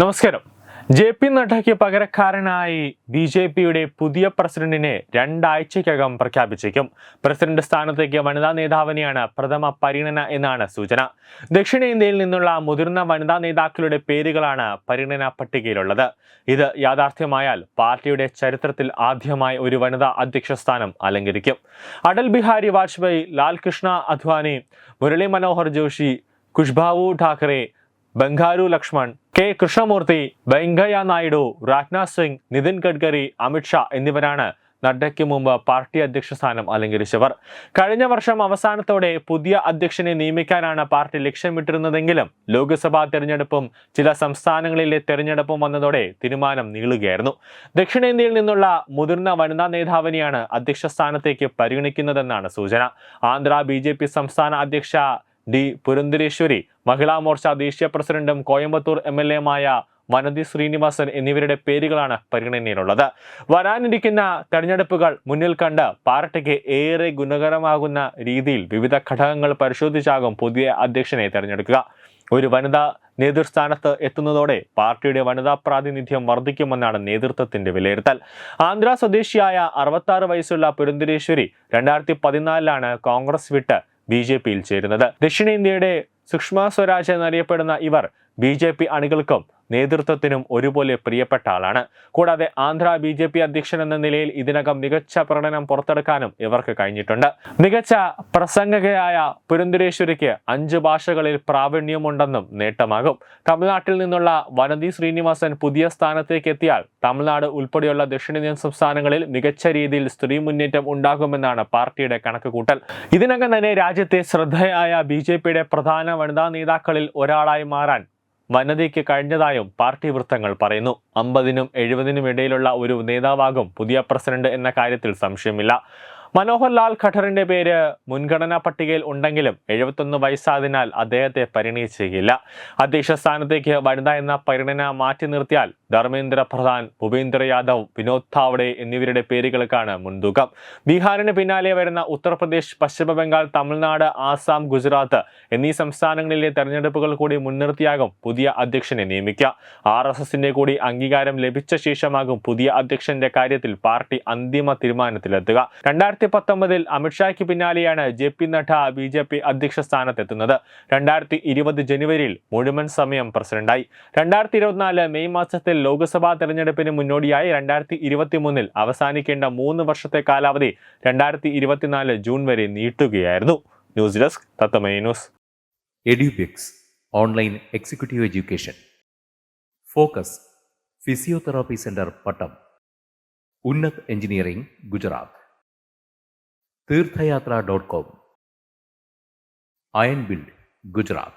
നമസ്കാരം. J P നഡ്ഡയ്ക്ക് പകരക്കാരനായി B J പിയുടെ പുതിയ പ്രസിഡന്റിനെ രണ്ടാഴ്ചയ്ക്കകം പ്രഖ്യാപിച്ചേക്കും. പ്രസിഡന്റ് സ്ഥാനത്തേക്ക് വനിതാ നേതാവിനെയാണ് പ്രഥമ പരിഗണന എന്നാണ് സൂചന. ദക്ഷിണേന്ത്യയിൽ നിന്നുള്ള മുതിർന്ന വനിതാ നേതാക്കളുടെ പേരുകളാണ് പരിഗണനാ പട്ടികയിലുള്ളത്. ഇത് യാഥാർത്ഥ്യമായാൽ പാർട്ടിയുടെ ചരിത്രത്തിൽ ആദ്യമായി ഒരു വനിതാ അധ്യക്ഷ സ്ഥാനം അലങ്കരിക്കും. അടൽ ബിഹാരി വാജ്പേയി ലാൽ കൃഷ്ണ അദ്വാനി മുരളി മനോഹർ ജോഷി കുഷ്ബാവു ഠാക്കറെ ബംഗാരു ലക്ഷ്മൺ കെ കൃഷ്ണമൂർത്തി വെങ്കയ്യ നായിഡു രാജ്നാഥ് സിംഗ് നിതിൻ ഗഡ്കരി അമിത്ഷാ എന്നിവരാണ് നഡ്ഡയ്ക്ക് മുമ്പ് പാർട്ടി അധ്യക്ഷ സ്ഥാനം അലങ്കരിച്ചവർ. കഴിഞ്ഞ വർഷം അവസാനത്തോടെ പുതിയ അധ്യക്ഷനെ നിയമിക്കാനാണ് പാർട്ടി ലക്ഷ്യമിട്ടിരുന്നതെങ്കിലും ലോക്സഭാ തെരഞ്ഞെടുപ്പും ചില സംസ്ഥാനങ്ങളിലെ തെരഞ്ഞെടുപ്പും വന്നതോടെ തീരുമാനം നീളുകയായിരുന്നു. ദക്ഷിണേന്ത്യയിൽ നിന്നുള്ള മുതിർന്ന വനിതാ നേതാവിനെയാണ് അധ്യക്ഷ സ്ഥാനത്തേക്ക് പരിഗണിക്കുന്നതെന്നാണ് സൂചന. ആന്ധ്ര ബി സംസ്ഥാന അധ്യക്ഷ ഡി പുരന്ദരേശ്വരി മഹിളാ മോർച്ച ദേശീയ പ്രസിഡന്റും കോയമ്പത്തൂർ എം എൽ എമായ വനതി ശ്രീനിവാസൻ എന്നിവരുടെ പേരുകളാണ് പരിഗണനയിലുള്ളത്. വരാനിരിക്കുന്ന തെരഞ്ഞെടുപ്പുകൾ മുന്നിൽ കണ്ട് പാർട്ടിക്ക് ഏറെ ഗുണകരമാകുന്ന രീതിയിൽ വിവിധ ഘടകങ്ങൾ പരിശോധിച്ചാകും പുതിയ അധ്യക്ഷനെ തെരഞ്ഞെടുക്കുക. ഒരു വനിതാ നേതൃസ്ഥാനത്ത് എത്തുന്നതോടെ പാർട്ടിയുടെ വനിതാ പ്രാതിനിധ്യം വർദ്ധിക്കുമെന്നാണ് നേതൃത്വത്തിന്റെ വിലയിരുത്തൽ. ആന്ധ്ര സ്വദേശിയായ അറുപത്തി വയസ്സുള്ള പുരന്ദരേശ്വരി രണ്ടായിരത്തി പതിനാലിലാണ് കോൺഗ്രസ് വിട്ട് ബി ജെ പിയിൽ ചേരുന്നത്. ദക്ഷിണേന്ത്യയുടെ സുഷമ സ്വരാജ് എന്നറിയപ്പെടുന്ന ഇവർ ബി ജെ പി അണികൾക്കും നേതൃത്വത്തിനും ഒരുപോലെ പ്രിയപ്പെട്ട ആളാണ്. കൂടാതെ ആന്ധ്ര ബി ജെ പി അധ്യക്ഷൻ എന്ന നിലയിൽ ഇതിനകം മികച്ച പ്രകടനം പുറത്തെടുക്കാനും ഇവർക്ക് കഴിഞ്ഞിട്ടുണ്ട്. മികച്ച പ്രസംഗകയായ പുരന്തരേശ്വരിക്ക് അഞ്ച് ഭാഷകളിൽ പ്രാവീണ്യമുണ്ടെന്നും നേട്ടമാകും. തമിഴ്നാട്ടിൽ നിന്നുള്ള വനതി ശ്രീനിവാസൻ പുതിയ സ്ഥാനത്തേക്ക് എത്തിയാൽ തമിഴ്നാട് ഉൾപ്പെടെയുള്ള ദക്ഷിണേന്ത്യൻ സംസ്ഥാനങ്ങളിൽ മികച്ച രീതിയിൽ സ്ത്രീ മുന്നേറ്റം ഉണ്ടാകുമെന്നാണ് പാർട്ടിയുടെ കണക്കുകൂട്ടൽ ഇതിനകം തന്നെ രാജ്യത്തെ ശ്രദ്ധയായ ബി പ്രധാന വനിതാ നേതാക്കളിൽ ഒരാളായി മാറാൻ വനതയ്ക്ക് കഴിഞ്ഞതായും പാർട്ടി വൃത്തങ്ങൾ പറയുന്നു. അമ്പതിനും എഴുപതിനും ഇടയിലുള്ള ഒരു നേതാവാകും പുതിയ പ്രസിഡന്റ് എന്ന കാര്യത്തിൽ സംശയമില്ല. മനോഹർലാൽ ഖട്ടറിന്റെ പേര് മുൻഗണനാ പട്ടികയിൽ ഉണ്ടെങ്കിലും എഴുപത്തൊന്ന് വയസ്സായതിനാൽ അദ്ദേഹത്തെ പരിണയിച്ചേക്കില്ല അധ്യക്ഷ സ്ഥാനത്തേക്ക് വനിത എന്ന പരിഗണന മാറ്റി നിർത്തിയാൽ ധർമ്മേന്ദ്ര പ്രധാൻ ഭൂപേന്ദ്ര യാദവ് വിനോദ് താവ്ഡെ എന്നിവരുടെ പേരുകൾക്കാണ് മുൻതൂക്കം. ബീഹാറിന് പിന്നാലെ വരുന്ന ഉത്തർപ്രദേശ് പശ്ചിമ ബംഗാൾ തമിഴ്നാട് ആസാം ഗുജറാത്ത് എന്നീ സംസ്ഥാനങ്ങളിലെ തെരഞ്ഞെടുപ്പുകൾ കൂടി മുൻനിർത്തിയാകും പുതിയ അധ്യക്ഷനെ നിയമിക്കുക. ആർ എസ് എസിന്റെ കൂടി അംഗീകാരം ലഭിച്ച ശേഷമാകും പുതിയ അധ്യക്ഷന്റെ കാര്യത്തിൽ പാർട്ടി അന്തിമ തീരുമാനത്തിലെത്തുക. രണ്ടായിരത്തി പത്തൊമ്പതിൽ അമിത്ഷായ്ക്ക് പിന്നാലെയാണ് J P Nadda B J P അധ്യക്ഷ സ്ഥാനത്തെത്തുന്നത്. രണ്ടായിരത്തി ഇരുപത് ജനുവരിയിൽ മുഴുവൻ സമയം പ്രസിഡന്റായി. രണ്ടായിരത്തി ഇരുപത്തിനാല് മെയ് മാസത്തിൽ ലോക്സഭാ തെരഞ്ഞെടുപ്പിന് മുന്നോടിയായി രണ്ടായിരത്തി ഇരുപത്തി മൂന്നിൽ അവസാനിക്കേണ്ട മൂന്ന് വർഷത്തെ കാലാവധി രണ്ടായിരത്തി ഇരുപത്തിനാല് ജൂൺ വരെ നീട്ടുകയായിരുന്നു. News desk തത്തമൈ news. Edubix online executive education. Focus physiotherapy centre Pattom. Unnath engineering Gujarat. Theerthayatra dot com. Iron build Gujarat.